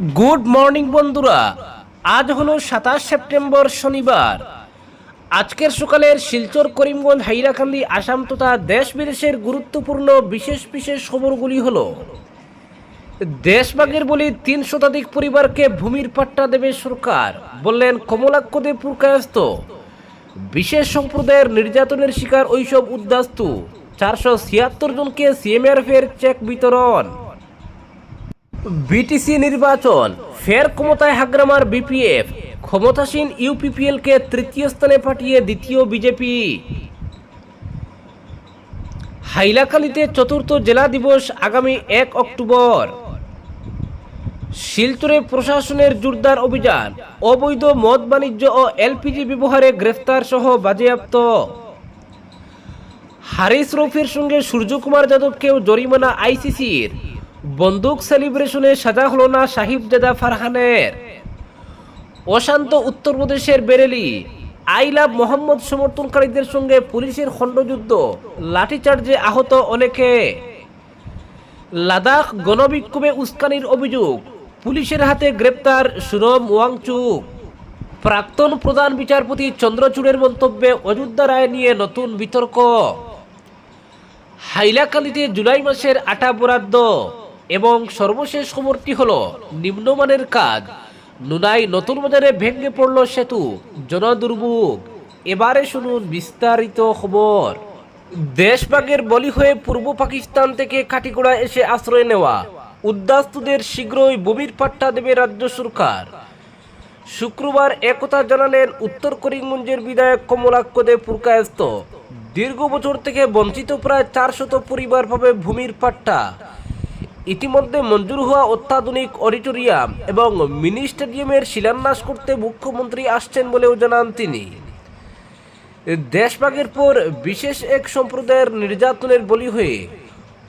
Good morning বন্ধুরা। আজ হলো সাতাশ সেপ্টেম্বর শনিবার। আজকের সকালের শিলচর, করিমগঞ্জ, হাইলাকান্দি, আসাম তথা দেশ বিদেশের গুরুত্বপূর্ণ বিশেষ বিশেষ খবরগুলি হল, দেশভাগের বলি তিন শতাধিক পরিবারকে ভূমির পাট্টা দেবে সরকার, বললেন কমলাক্ষ দেব পুরকায়স্ত বিশেষ সম্প্রদায়ের নির্যাতনের শিকার ওইসব উদ্বাস্তু। চারশো ছিয়াত্তর জনকে সিএমআরএফ এর চেক বিতরণ। বিটিসি নির্বাচন, ফের ক্ষমতায় হাগ্রামার বিপিএফ ক্ষমতাসীন ইউপিপিএলকে তৃতীয় স্থানে পাঠিয়ে দ্বিতীয় বিজেপি হাইলাকান্দিতে চতুর্থ জেলা দিবস আগামী এক অক্টোবর। শিলচরে প্রশাসনের জোরদার অভিযান, অবৈধ মদ বাণিজ্য ও এলপিজি ব্যবহারে গ্রেফতার সহ বাজেয়াপ্ত। হারিস রফির সঙ্গে সূর্যকুমার যাদবকেও জরিমানা আইসিসির বন্দুক সেলিব্রেশনে সাজা হলো না সাহিবজাদা ফারহানের। অশান্ত উত্তরপ্রদেশের বেরেলি আই লাভ মোহাম্মদ সমর্থনকারীদের সঙ্গে পুলিশের খণ্ডযুদ্ধ, লাঠিচার্জে আহত অনেকে। লাদাখ গণবিক্ষোভে উস্কানির অভিযোগ, পুলিশের হাতে গ্রেপ্তার সুরম ওয়াংচুক। প্রাক্তন প্রধান বিচারপতি চন্দ্রচূড়ের মন্তব্যে অযোধ্যা রায় নিয়ে নতুন বিতর্ক। হাইলাকান্দিতে জুলাই মাসের আটা বরাদ্দ এবং সর্বশেষ খবরটি হল, নিম্নমানের কাজ। নুনাই নতুন বাজারে ভেঙে পড়ল সেতু, জনদুর্ভোগ। এবারে শুনুন বিস্তারিত খবর। দেশভাগের বলি হয়ে পূর্ব পাকিস্তান থেকে কাটিগোড়া এসে আশ্রয় নেওয়া। উদ্বাস্তুদের শীঘ্রই বমির পাট্টা দেবে রাজ্য সরকার। শুক্রবার একথা জানালেন উত্তর করিমগঞ্জের বিধায়ক কমলাক্ষ দেব পুরকায়স্ত দীর্ঘ বছর থেকে বঞ্চিত প্রায় চারশত পরিবার পাবে ভূমির পাট্টা। ইতিমধ্যে মঞ্জুর হওয়া অত্যাধুনিক অডিটোরিয়াম এবং মিনি স্টেডিয়ামের শিলান্যাস করতে মুখ্যমন্ত্রী আসছেন বলেও জানান তিনি। দেশভাগের পর বিশেষ এক সম্প্রদায়ের নির্যাতনের বলি হয়ে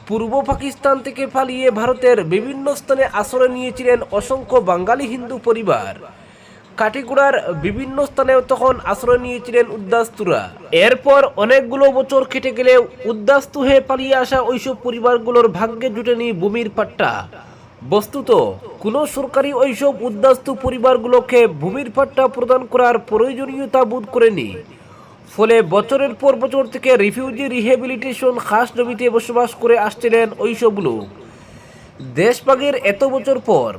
পূর্ব পাকিস্তান থেকে পালিয়ে ভারতের বিভিন্ন স্থানে আশ্রয় নিয়েছিলেন অসংখ্য বাঙালি হিন্দু পরিবার। কাটিগুড়ার বিভিন্ন স্থানেও তখন আশ্রয় নিয়েছিলেন উদ্দাস্তুরা এরপর অনেকগুলো বছর কেটে গেলেও উদ্দাস্তু হয়ে পালিয়ে আসা ওইসব পরিবারগুলোর ভাগ্যে জুটেনি ভূমির পাট্টা। বস্তুত, কোনো সরকারি ওইসব উদ্দাস্তু পরিবারগুলোকে ভূমির পাট্টা প্রদান করার প্রয়োজনীয়তা বোধ করেনি। ফলে বছরের পর বছর থেকে রিফিউজি রিহেবিলিটেশন খাস জমিতে বসবাস করে আসছিলেন ওইসব লোক। দেশভাগের এত বছর পর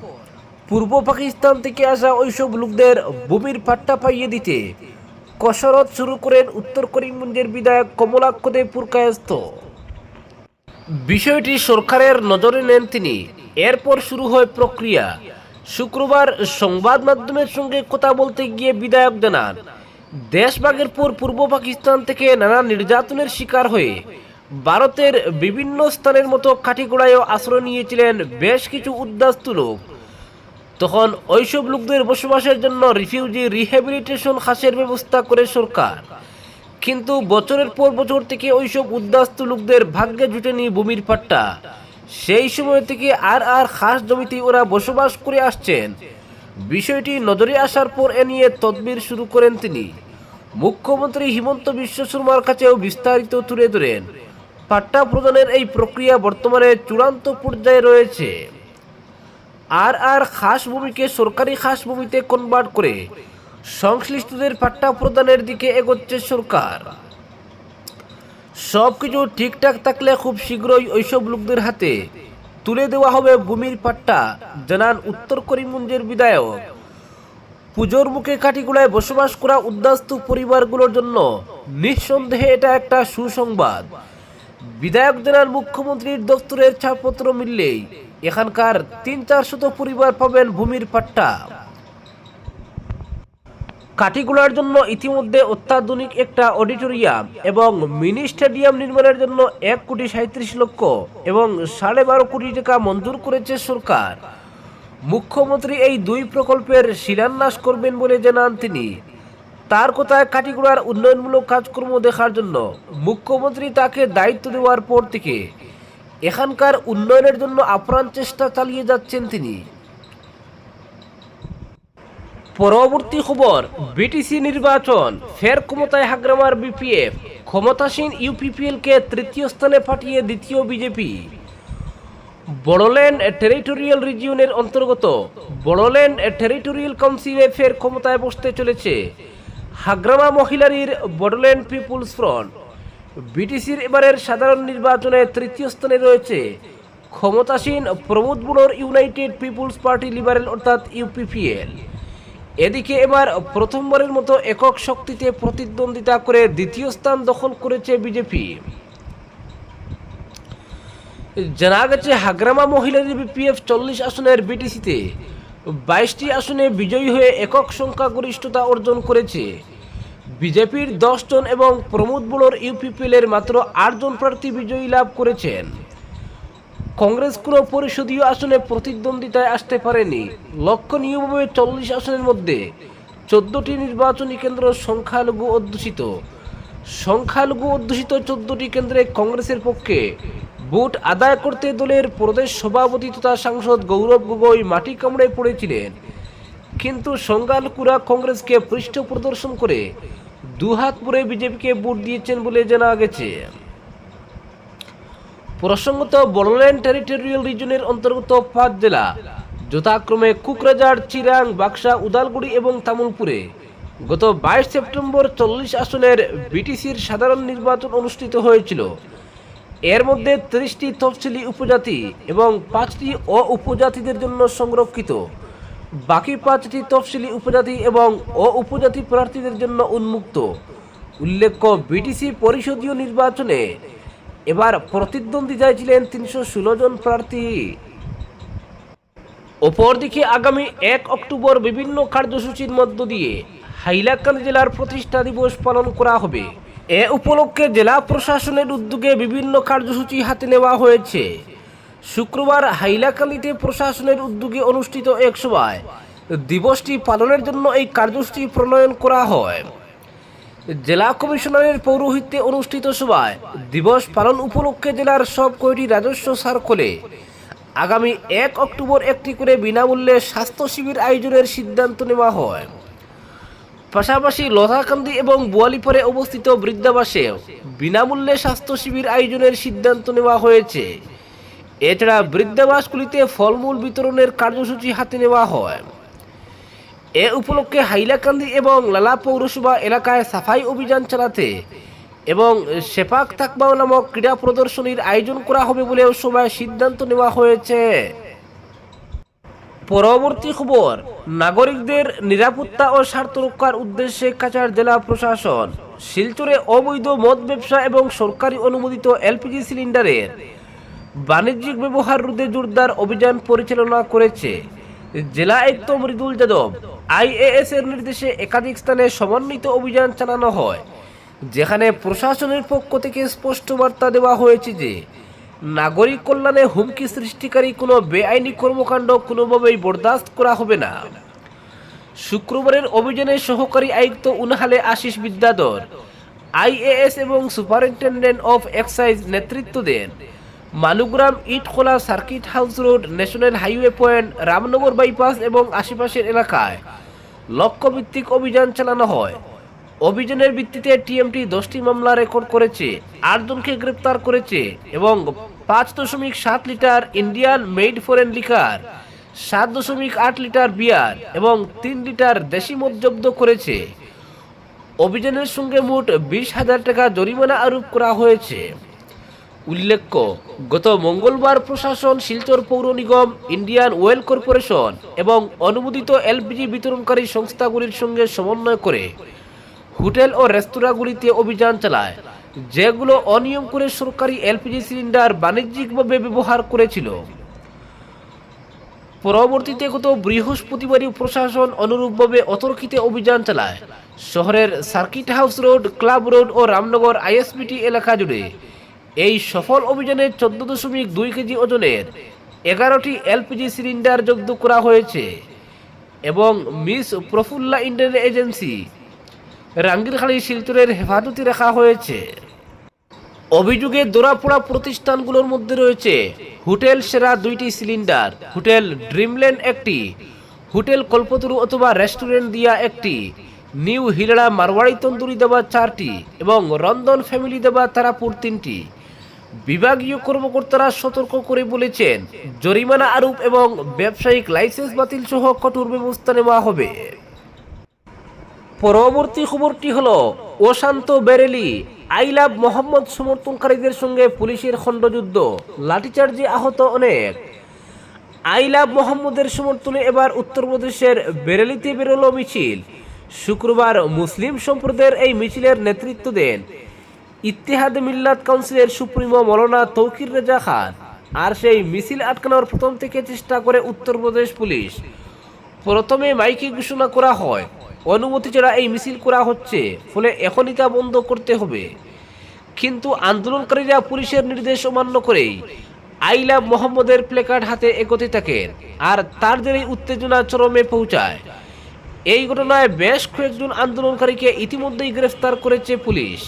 পূর্ব পাকিস্তান থেকে আসা ওইসব লোকদের ভূমির পাট্টা পাইয়ে দিতে কসরত শুরু করেন উত্তর করিমগঞ্জের বিধায়ক কমলাক্ষ দেব পুরকায়স্ত বিষয়টি সরকারের নজরে নেন তিনি। এরপর শুরু হয় প্রক্রিয়া। শুক্রবার সংবাদ মাধ্যমের সঙ্গে কথা বলতে গিয়ে বিধায়ক জানান, দেশভাগের পর পূর্ব পাকিস্তান থেকে নানা নির্যাতনের শিকার হয়ে ভারতের বিভিন্ন স্থানের মতো কাঠিগোড়ায়ও আশ্রয় নিয়েছিলেন বেশ কিছু উদ্বাস্তু লোক। তখন ওইসব লোকদের বসবাসের জন্য রিফিউজি রিহ্যাবিলিটেশন খাসের ব্যবস্থা করে সরকার। কিন্তু বছরের পর বছর থেকে ওইসব উদ্বাস্তু লোকদের ভাগ্যে জুটেনি ভূমির পাট্টা। সেই সময় থেকে আর আর খাস জমিতে ওরা বসবাস করে আসছেন। বিষয়টি নজরে আসার পর এ নিয়ে তদবির শুরু করেন তিনি। মুখ্যমন্ত্রী হিমন্ত বিশ্ব শর্মার কাছেও বিস্তারিত তুলে ধরেন। পাট্টা প্রদানের এই প্রক্রিয়া বর্তমানে চূড়ান্ত পর্যায়ে রয়েছে। আর আর খাস ভূমিকে সরকারি খাস ভূমিতে কনভার্ট করে সংশ্লিষ্টদের পাট্টা প্রদানের দিকে এগোচ্ছে সরকার। সব কিছু ঠিকঠাক থাকলে খুব শীঘ্রই ওইসব লোকদের হাতে তুলে দেওয়া হবে ভূমির পাট্টা, জানান উত্তর করিমগঞ্জের বিধায়ক। পুজোর মুখে কাটিগুড়ায় বসবাস করা উদ্বাস্তু পরিবারগুলোর জন্য নিঃসন্দেহে এটা একটা সুসংবাদ। বিধায়ক জানান, মুখ্যমন্ত্রীর দপ্তরের ছাড়পত্র মিললেই এখানকার তিন চার শত পরিবার পাবেন ভূমির পাট্টা। কাঠিগুলার জন্য ইতিমধ্যে অত্যাধুনিক একটা অডিটোরিয়াম এবং মিনি স্টেডিয়াম নির্মাণের জন্য এক কোটি সাঁত্রিশ লক্ষ এবং সাড়ে বারো কোটি টাকা মঞ্জুর করেছে সরকার। মুখ্যমন্ত্রী এই দুই প্রকল্পের শিলান্যাস করবেন বলে জানান তিনি। তার কথায় কাটিগুড়ার উন্নয়নমূলক কাজকর্ম দেখার জন্য মুখ্যমন্ত্রী তাকে দায়িত্ব দেওয়ার পর থেকে এখানকার উন্নয়নের জন্য আপ্রাণ চেষ্টা চালিয়ে যাচ্ছেন তিনি। পরবর্তী খবর বিটিসি নির্বাচন, ফের ক্ষমতায় হাগ্রামার বিপিএফ ক্ষমতাসীন ইউপিপিএলকে তৃতীয় স্থানে পাঠিয়ে দ্বিতীয় বিজেপি বড়োল্যান্ড টেরিটোরিয়াল রিজিয়নের অন্তর্গত বড়োল্যান্ড টেরিটোরিয়াল কাউন্সিলে ফের ক্ষমতায় বসতে চলেছে। হাগ্রামা মহিলারির বড়োল্যান্ড পিপুলস ফ্রন্ট। বিটিসির এবারের সাধারণ নির্বাচনে তৃতীয় স্থানে রয়েছে ক্ষমতাসীন প্রমোদ বুড়োর ইউনাইটেড পিপুলস পার্টি লিবারেল অর্থাৎ ইউপিপিএল। এদিকে এবার প্রথমবারের মতো একক শক্তিতে প্রতিদ্বন্দ্বিতা করে দ্বিতীয় স্থান দখল করেছে বিজেপি। জানা গেছে, হাগ্রামা মহিলাদের বিপিএফ চল্লিশ আসনের বিটিসিতে বাইশটি আসনে বিজয়ী হয়ে একক সংখ্যাগরিষ্ঠতা অর্জন করেছে। বিজেপির দশজন এবং প্রমোদ বুড়োর ইউপিপিএলের মাত্র আটজন প্রার্থী বিজয়ী লাভ করেছেন। কংগ্রেস কোনো পরিষদীয় আসনে প্রতিদ্বন্দ্বিতায় আসতে পারেনি। লক্ষণীয়ভাবে চল্লিশ আসনের মধ্যে চোদ্দটি নির্বাচনী কেন্দ্র সংখ্যালঘু অধ্যুষিত। সংখ্যালঘু অধ্যুষিত চোদ্দটি কেন্দ্রে কংগ্রেসের পক্ষে ভোট আদায় করতে দলের প্রদেশ সভাপতি তথা সাংসদ গৌরব গগৈ মাটি কামড়ে পড়েছিলেন। কিন্তু সংখ্যালঘুরা কংগ্রেসকে পৃষ্ঠ প্রদর্শন করে দুহাত পরে বিজেপিকে ভোট দিয়েছেন বলে জানা গেছে। প্রসঙ্গত বড়োল্যান্ড টেরিটোরিয়াল রিজনের অন্তর্গত পাঁচ জেলা, যথাক্রমে কুকরাজার চিরাং, বাক্সা, উদালগুড়ি এবং তামুলপুরে গত বাইশ সেপ্টেম্বর চল্লিশ আসনের বিটিসির সাধারণ নির্বাচন অনুষ্ঠিত হয়েছিল। এর মধ্যে ত্রিশটি তফসিলি উপজাতি এবং পাঁচটি অ উপজাতিদের জন্য সংরক্ষিত। বাকি পাঁচটি তফসিলি উপজাতি এবং অ উপজাতি প্রার্থীদের জন্য উন্মুক্ত। উল্লেখ্য বিটিসি পরিষদীয় নির্বাচনে এবার প্রতিদ্বন্দ্বিতায় ছিলেন তিনশো ষোলো জন প্রার্থী। অপরদিকে আগামী এক অক্টোবর বিভিন্ন কার্যসূচির মধ্য দিয়ে হাইলাকান্দি জেলার প্রতিষ্ঠা দিবস পালন করা হবে। এ উপলক্ষে জেলা প্রশাসনের উদ্যোগে বিভিন্ন কার্যসূচি হাতে নেওয়া হয়েছে। শুক্রবার হাইলাকান্দিতে প্রশাসনের উদ্যোগে অনুষ্ঠিত এক সভায় দিবসটি পালনের জন্য এই কার্যসূচি প্রণয়ন করা হয়। জেলা কমিশনারের পৌরোহিত্যে অনুষ্ঠিত সভায় দিবস পালন উপলক্ষে জেলার সব কয়টি রাজস্ব সার্কলে আগামী এক অক্টোবর একটি করে বিনামূল্যে স্বাস্থ্য শিবির আয়োজনের সিদ্ধান্ত নেওয়া হয়। পাশাপাশি লতাকান্দি এবং বোয়ালিপাড়ে অবস্থিত বৃদ্ধাবাসেও বিনামূল্যে স্বাস্থ্য শিবির আয়োজনের সিদ্ধান্ত নেওয়া হয়েছে। এছাড়া বৃদ্ধাবাসগুলিতে ফলমূল বিতরণের কার্যসূচি হাতে নেওয়া হয়। এ উপলক্ষে হাইলাকান্দি এবং লালা পৌরসভা এলাকায় সাফাই অভিযান চালাতে এবং সেপাক তাকবাও নামক ক্রীড়া প্রদর্শনীর আয়োজন করা হবে বলেও সভায় সিদ্ধান্ত নেওয়া হয়েছে। পরবর্তী খবর, নাগরিকদের নিরাপত্তা ও স্বার্থ রক্ষার উদ্দেশ্যে কাছাড় জেলা প্রশাসন শিলচরে অবৈধ মদ ব্যবসা এবং সরকারি অনুমোদিত এলপিজি সিলিন্ডারের বাণিজ্যিক ব্যবহার রোধে জোরদার অভিযান পরিচালনা করেছে জেলা আয়ুক্ত মৃদুল যাদব। আইএএস এর নির্দেশে একাধিক স্থানে সমন্বিত অভিযান চালানো হয়, যেখানে প্রশাসনের পক্ষ থেকে স্পষ্ট বার্তা দেওয়া হয়েছে যে, নাগরিক কল্যাণে হুমকি সৃষ্টিকারী কোনো বেআইনি কর্মকাণ্ড কোনোভাবেই বরদাস্ত করা হবে না। শুক্রবারের অভিযানে সহকারী আয়ুক্ত উনহালে আশিস বিদ্যাধর, আইএএস এবং সুপারিনটেন্ডেন্ট অফ এক্সাইজ নেতৃত্ব দেন। Malugram Itkhola circuit house road, national highway point, Ramnagar bypass এবং আশেপাশের এলাকায়। লক্ষ্যভিত্তিক অভিযান চালানো হয়। অভিযানের ভিত্তিতে টিএমটি দশটি মামলা রেকর্ড করেছে, আটজনকে গ্রেপ্তার করেছে এবং পাঁচ দশমিক সাত litre Indian made foreign liquor, সাত দশমিক আট লিটার বিয়ার এবং তিন লিটার দেশি মদ জব্দ করেছে। অভিযানের সঙ্গে মোট বিশ হাজার টাকা জরিমানা আরোপ করা হয়েছে। উল্লেখ্য, গত মঙ্গলবার প্রশাসন শিলচর পৌর নিগম, ইন্ডিয়ান ওয়েল কর্পোরেশন এবং অনুমোদিত এলপিজি বিতরণকারী সংস্থাগুলির সঙ্গে সমন্বয় করে হোটেল ও রেস্তোরাঁগুলিতে অভিযান চালায়, যেগুলো অনিয়ম করে সরকারি এলপিজি সিলিন্ডার বাণিজ্যিকভাবে ব্যবহার করেছিল। পরবর্তীতে গত বৃহস্পতিবারই প্রশাসন অনুরূপভাবে অতর্কিতে অভিযান চালায়। শহরের circuit house road, club road ও রামনগর আইএসবিটি এলাকা জুড়ে এই সফল অভিযানে চোদ্দ দশমিক দুই কেজি ওজনের এগারোটি এলপিজি সিলিন্ডার জব্দ করা হয়েছে এবং Miss Prafulla Indian agency Rangirkhali শিলচরের হেফাজতে রাখা হয়েছে। অভিযোগে দোরাপোড়া প্রতিষ্ঠানগুলোর মধ্যে রয়েছে হোটেল সেরা দুইটি সিলিন্ডার, হোটেল ড্রিমল্যান্ড একটি, হোটেল কল্পতরু অথবা রেস্টুরেন্ট দিয়া একটি, নিউ হিলড়া মারওয়াড়ি তন্দুরি দেওয়া চারটি এবং রন্ধন ফ্যামিলি দেওয়া তারাপুর তিনটি। বিভাগীয় কর্মকর্তারা সতর্ক করে বলেছেন, জরিমানা আরোপ এবং ব্যবসায়িক লাইসেন্স বাতিল সহ কঠোর ব্যবস্থা নেওয়া হবে। পরবর্তী খবরটি হলো ওশান্ত বেরেলি আই লাভ মোহাম্মদ সমর্থনকারীদের সঙ্গে পুলিশের খণ্ডযুদ্ধ, লাঠিচার্জে আহত অনেক। আই লাভ মোহাম্মদের সমর্থনে এবার উত্তরপ্রদেশের বেরেলিতে বেরোলো মিছিল। শুক্রবার মুসলিম সম্প্রদায়ের এই মিছিলের নেতৃত্ব দেন ইত্তেহাদ মিল্লাত কাউন্সিলের সুপ্রিমো মৌলানা তৌকির রেজা খান আর সেই মিছিল আটকানোর প্রথম থেকে চেষ্টা করে উত্তরপ্রদেশ পুলিশ। প্রথমে মাইকে ঘোষণা করা হয়, অনুমতি ছাড়া এই মিছিল করা হচ্ছে, ফলে এখনই তা বন্ধ করতে হবে। কিন্তু আন্দোলনকারীরা পুলিশের নির্দেশ অমান্য করেই আই লাভ মোহাম্মদের প্লেকার্ড হাতে এগোতে থাকেন আর তার জেরেই উত্তেজনা চরমে পৌঁছায়। এই ঘটনায় বেশ কয়েকজন আন্দোলনকারীকে ইতিমধ্যেই গ্রেফতার করেছে পুলিশ।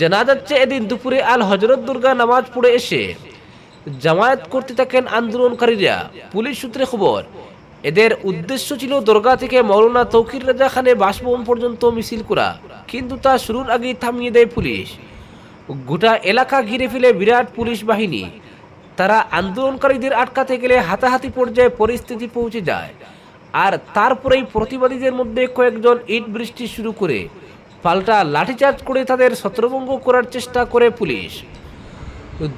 জানা যাচ্ছে এদিন দুপুরে আল হজরত দুর্গা নামাজ পড়ে এসে জামায়াত করতে থাকেন আন্দোলনকারীরা। পুলিশ সূত্রে খবর, এদের উদ্দেশ্য ছিল দরগা থেকে মৌলানা তৌকির রাজা খানে বাসভবন পর্যন্ত মিছিল করা, কিন্তু তা শুরুর আগেই থামিয়ে দেয় পুলিশ। গোটা এলাকা ঘিরে ফেলে বিরাট পুলিশ বাহিনী। তারা আন্দোলনকারীদের আটকাতে গেলে হাতাহাতি পর্যায়ে পরিস্থিতি পৌঁছে যায়। আর তারপরেই প্রতিবাদীদের মধ্যে কয়েকজন ইট বৃষ্টি শুরু করে পাল্টা লাঠিচার্জ করে তাদের ছত্রভঙ্গ করার চেষ্টা করে পুলিশ।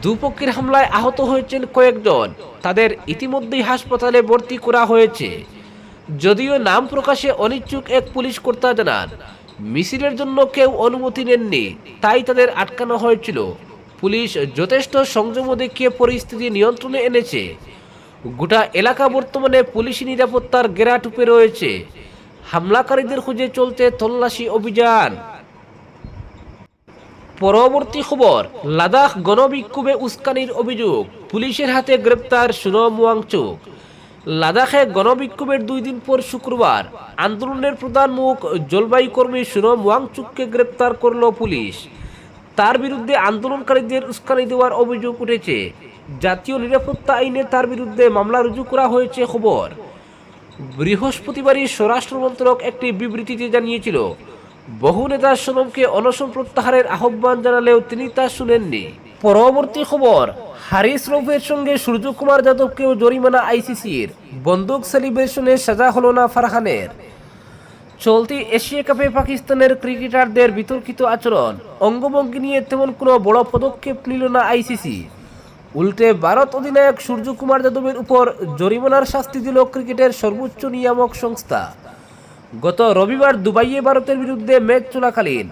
দুপক্ষের হামলায় আহত হয়েছেন কয়েকজন। তাদের ইতিমধ্যেই হাসপাতালে ভর্তি করা হয়েছে। যদিও নাম প্রকাশে অনিচ্ছুক এক পুলিশ কর্তা জানান, মিছিলের জন্য কেউ অনুমতি নেননি, তাই তাদের আটকানো হয়েছিল। পুলিশ যথেষ্ট সংযম দেখিয়ে পরিস্থিতি নিয়ন্ত্রণে এনেছে। গোটা এলাকা বর্তমানে পুলিশি নিরাপত্তার গেরাটুপে রয়েছে। হামলাকারীদের খুঁজে চলছে তল্লাশি অভিযান। পরবর্তী খবর, লাদাখ গণবিক্ষোভে উস্কানির অভিযোগ, পুলিশের হাতে গ্রেপ্তার সুনম ওয়াংচুক লাদাখে গণবিক্ষোভের দুই দিন পর শুক্রবার আন্দোলনের প্রধান মুখ জলবায়ু কর্মী সুনম ওয়াংচুককে গ্রেপ্তার করল পুলিশ। তার বিরুদ্ধে আন্দোলনকারীদের উস্কানি দেওয়ার অভিযোগ উঠেছে। জাতীয় নিরাপত্তা আইনে তার বিরুদ্ধে মামলা রুজু করা হয়েছে খবর। বৃহস্পতিবারই স্বরাষ্ট্র মন্ত্রক একটি বিবৃতিতে জানিয়েছিল, বহু নেতা সোনমকে অনশন প্রত্যাহারের আহ্বান জানালেও তিনি তা শুনেননি। পরবর্তী খবর হারিস রফের সঙ্গে সূর্যকুমার যাদবকেও জরিমানা আইসিসির, বন্দুক সেলিব্রেশনে সাজা হল না ফারহানের। চলতি এশিয়া কাপে পাকিস্তানের ক্রিকেটারদের বিতর্কিত আচরণ, অঙ্গভঙ্গি নিয়ে তেমন কোনো বড় পদক্ষেপ নিল না আইসিসি। উল্টে ভারত অধিনায়ক সূর্যকুমার যাদবের উপর জরিমানার শাস্তি দিল ক্রিকেটের সর্বোচ্চ নিয়ামক সংস্থা। গত রবিবার দুবাইয়ে ভারতের বিরুদ্ধে ম্যাচ চলাকালীন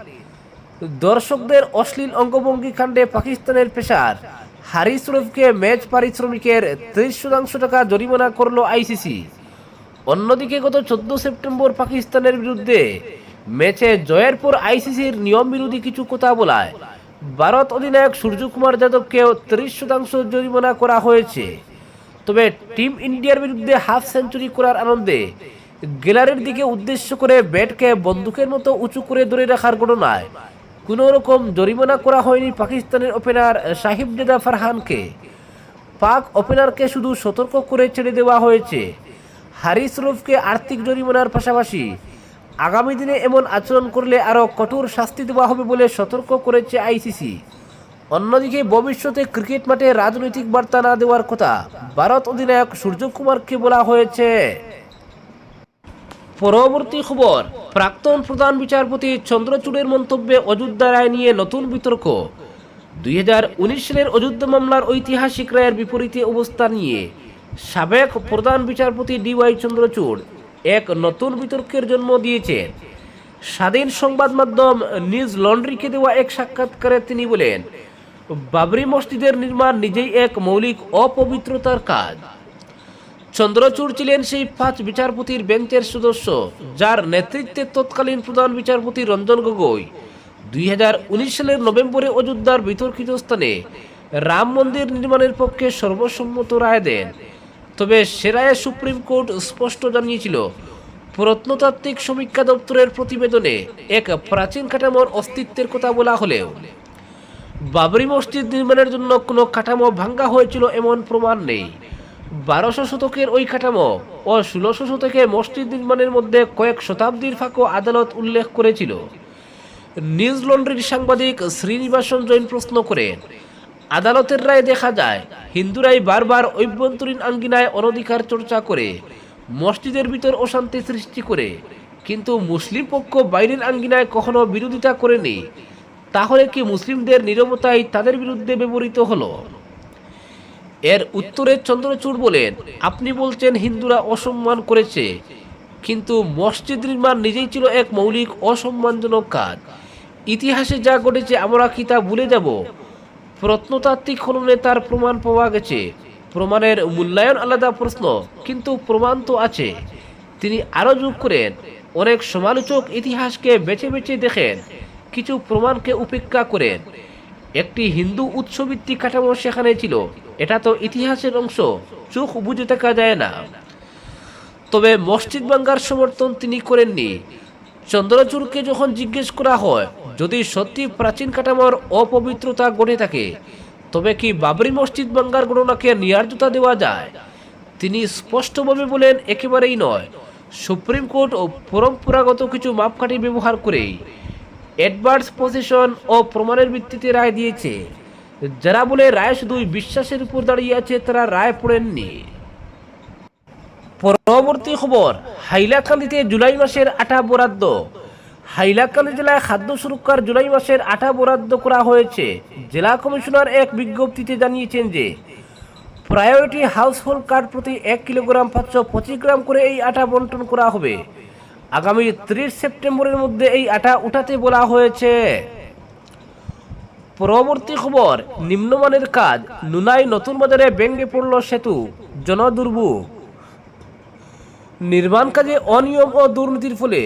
দর্শকদের অশ্লীল অঙ্গভঙ্গি কাণ্ডে পাকিস্তানের পেশার হারিস রফকে ম্যাচ পারিশ্রমিকের ত্রিশ শতাংশ টাকা জরিমানা করল আইসিসি। অন্যদিকে গত চোদ্দ সেপ্টেম্বর পাকিস্তানের বিরুদ্ধে ম্যাচে জয়ের পর আইসিসির নিয়ম বিরোধী কিছু কথা বলায়। ভারত অধিনায়ক সূর্যকুমার যাদবকেও ত্রিশ শতাংশ জরিমানা করা হয়েছে। তবে টিম ইন্ডিয়ার বিরুদ্ধে হাফ সেঞ্চুরি করার আনন্দে গ্যালারির দিকে উদ্দেশ্য করে ব্যাটকে বন্দুকের মতো উঁচু করে ধরে রাখার ঘটনায় কোনো রকম জরিমানা করা হয়নি পাকিস্তানের ওপেনার সাহিব সাহিবজাদা ফারহানকে। পাক ওপেনারকে শুধু সতর্ক করে ছেড়ে দেওয়া হয়েছে। হারিস রফকে আর্থিক জরিমানার পাশাপাশি আগামী দিনে এমন আচরণ করলে আরও কঠোর শাস্তি দেওয়া হবে বলে সতর্ক করেছে আইসিসি। অন্যদিকে ভবিষ্যতে ক্রিকেট মাঠে রাজনৈতিক বার্তা না দেওয়ার কথা ভারত অধিনায়ক সূর্যকুমারকে বলা হয়েছে। পরবর্তী খবর, প্রাক্তন প্রধান বিচারপতি চন্দ্রচূড়ের মন্তব্যে অযোধ্যা রায় নিয়ে নতুন বিতর্ক। দুই হাজার উনিশ সালের অযোধ্যা মামলার ঐতিহাসিক রায়ের বিপরীতে অবস্থান নিয়ে সাবেক প্রধান বিচারপতি ডিওয়াই চন্দ্রচূড় এক নতুন বিতর্কের জন্ম দিয়েছেন স্বাধীন সংবাদ মাধ্যম নিউজ লন্ড্রিকে দেওয়া এক সাক্ষাৎকারে তিনি বলেন, বাবরি মসজিদের নির্মাণ নিজেই এক মৌলিক অপবিত্রতার কাজ। চন্দ্রচূড় ছিলেন সেই পাঁচ বিচারপতির বেঞ্চের সদস্য, যার নেতৃত্বে তৎকালীন প্রধান বিচারপতি রঞ্জন গগৈ দুই হাজার উনিশ সালের নভেম্বরে অযোধ্যার বিতর্কিত স্থানে রাম মন্দির নির্মাণের পক্ষে সর্বসম্মত রায় দেন। তবে সে রায়ে সুপ্রিম কোর্ট স্পষ্ট জানিয়েছিল, প্রত্নতাত্ত্বিক সমীক্ষা দপ্তরের প্রতিবেদনে এক প্রাচীন কাঠামোর অস্তিত্বের কথা বলা হলেও, বাবরি মসজিদ নির্মাণের জন্য কোনো কাঠামো ভাঙ্গা হয়েছিল এমন প্রমাণ নেই। বারোশো শতকের ওই কাঠামো ও ষোলোশো শতকে মসজিদ নির্মাণের মধ্যে কয়েক শতাব্দীর ফাঁকও আদালত উল্লেখ করেছিল। নিউজ লন্ড্রির সাংবাদিক শ্রীনিবাসন জৈন প্রশ্ন করেন আদালতের রায় দেখা যায়, হিন্দুরাই বারবার অভ্যন্তরীণ আঙ্গিনায় অনধিকার চর্চা করে, মসজিদের ভিতর অশান্তি সৃষ্টি করে। কিন্তু মুসলিম পক্ষ বাইরের আঙ্গিনায় কখনো বিরোধিতা করেনি, তাহলে কি মুসলিমদের নিরবতাই তাদের বিরুদ্ধে ব্যবহৃত হলো? এর উত্তরে চন্দ্রচূড় বলেন, আপনি বলছেন হিন্দুরা অসম্মান করেছে, কিন্তু মসজিদ নির্মাণ নিজেই ছিল এক মৌলিক অসম্মানজনক কাজ। ইতিহাসে যা ঘটেছে আমরা কি তা ভুলে যাব? প্রত্নতাত্ত্বিক খননে তার প্রমাণ পাওয়া গেছে। প্রমাণের মূল্যায়ন আলাদা প্রশ্ন, কিন্তু প্রমাণ তো আছে। তিনি আরও যোগ করেন, অনেক সমালোচক ইতিহাসকে বেছে বেছে দেখেন, কিছু প্রমাণকে উপেক্ষা করেন। একটি হিন্দু উৎসভিত্তিক কাঠামো সেখানে ছিল, এটা তো ইতিহাসের অংশ, চোখ বুঝে থাকা যায় না। তবে মসজিদ ভাঙ্গার সমর্থন তিনি করেননি। চন্দ্রচূড়কে যখন জিজ্ঞেস করা হয়, যদি সত্যি প্রাচীন কাঠামোর অপবিত্রতা ঘটে থাকে, তবে কি বাবরি মসজিদ বাঙ্গার গণনাকে নিয়ার্যতা দেওয়া যায়? তিনি স্পষ্টভাবে বলেন, একেবারেই নয়। সুপ্রিম কোর্ট ও পরম্পরাগত কিছু মাপকাঠি ব্যবহার করেই অ্যাডভার্স পজিশন ও প্রমাণের ভিত্তিতে রায় দিয়েছে। যারা বলে রায় শুধুই বিশ্বাসের উপর দাঁড়িয়ে আছে, তারা রায় পড়েননি। পরবর্তী খবর, হাইলাকান্দিতে জুলাই মাসের আটা বরাদ্দ। হাইলাকান্দি জেলায় খাদ্য সুরক্ষার জুলাই মাসের আটা বরাদ্দ করা হয়েছে, জেলা কমিশনার এক বিজ্ঞপ্তিতে জানিয়েছেন যে, প্রায়োরিটি হাউসহোল্ড কার্ড প্রতি এক কিলোগ্রাম পাঁচশো পঁচিশ গ্রাম করে এই আটা বন্টন করা হবে। আগামী ত্রিশ সেপ্টেম্বরের মধ্যে এই আটা উঠাতে বলা হয়েছে। পরবর্তী খবর, নিম্নমানের কাজ নুনাই নতুন বাজারে ভেঙে পড়ল সেতু, জনদুর্ভোগ। নির্মাণ কাজে অনিয়ম ও দুর্নীতির ফলে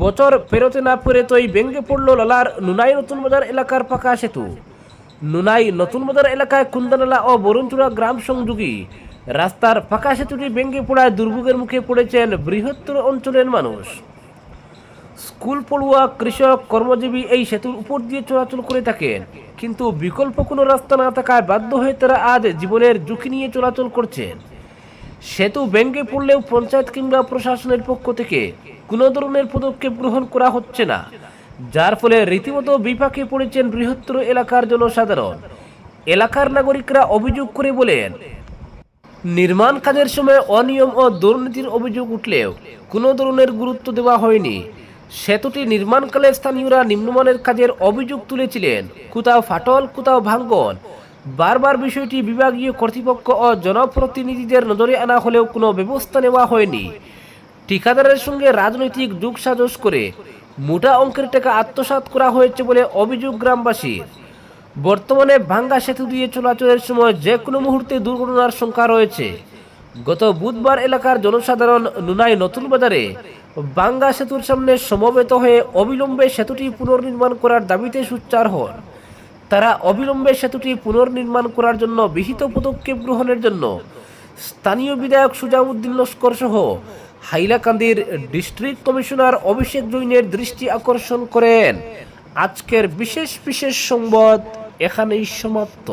বছর পেরোতে না পেরোতেই ভেঙে পড়ল লালার নুনাই নতুন বাজার এলাকার পাকা সেতু। নুনাই নতুন বাজার এলাকায় কুন্দানালা ও বরুণচূড়া গ্রাম সংযোগী রাস্তার পাকা সেতুটি ভেঙে পড়ায় দুর্ভোগের মুখে পড়েছেন বৃহত্তর অঞ্চলের মানুষ। স্কুল পড়ুয়া, কৃষক, কর্মজীবী এই সেতুর উপর দিয়ে চলাচল করে থাকেন। কিন্তু বিকল্প কোনো রাস্তা না থাকায় বাধ্য হয়ে তারা আজ জীবনের ঝুঁকি নিয়ে চলাচল করছেন। সেতু ভেঙে পড়লেও পঞ্চায়েত কিংবা প্রশাসনের পক্ষ থেকে কোনো ধরনের পদক্ষেপ গ্রহণ করা হচ্ছে না। যার ফলে রীতিমতো বিপাকে পড়েছেন বৃহত্তর এলাকার জনসাধারণ। এলাকার নাগরিকরা অভিযোগ করে বলেন, নির্মাণ কাজের সময় অনিয়ম ও দুর্নীতির অভিযোগ উঠলেও কোনো ধরনের গুরুত্ব দেওয়া হয়নি। সেতুটি নির্মাণকালে স্থানীয়রা নিম্নমানের কাজের অভিযোগ তুলেছিলেন। কোথাও ফাটল, কোথাও ভাঙ্গন বারবার বিষয়টি বিভাগীয় কর্তৃপক্ষ ও জনপ্রতিনিধিদের নজরে আনা হলেও কোনো ব্যবস্থা নেওয়া হয়নি। ঠিকাদারের সঙ্গে রাজনৈতিক যোগসাজশ করে মোটা অঙ্কের টাকা আত্মসাৎ করা হয়েছে বলে অভিযোগ গ্রামবাসীর বর্তমানে ভাঙ্গা সেতু দিয়ে চলাচলের সময় যে কোনো মুহূর্তে দুর্ঘটনার সংখ্যা রয়েছে। গত বুধবার এলাকার জনসাধারণ নুনাই নতুন বাজারে বাঙ্গা সেতুর সামনে সমবেত হয়ে অবিলম্বে সেতুটি পুনর্নির্মাণ করার দাবিতে সোচ্চার হন। তারা অবিলম্বে সেতুটি পুনর্নির্মাণ করার জন্য বিহিত পদক্ষেপ গ্রহণের জন্য স্থানীয় বিধায়ক সুজাউদ্দিন লস্কর সহ হাইলাকান্দির ডিস্ট্রিক্ট কমিশনার অভিষেক জৈনের দৃষ্টি আকর্ষণ করেন। আজকের বিশেষ বিশেষ সংবাদ এখানেই সমাপ্ত।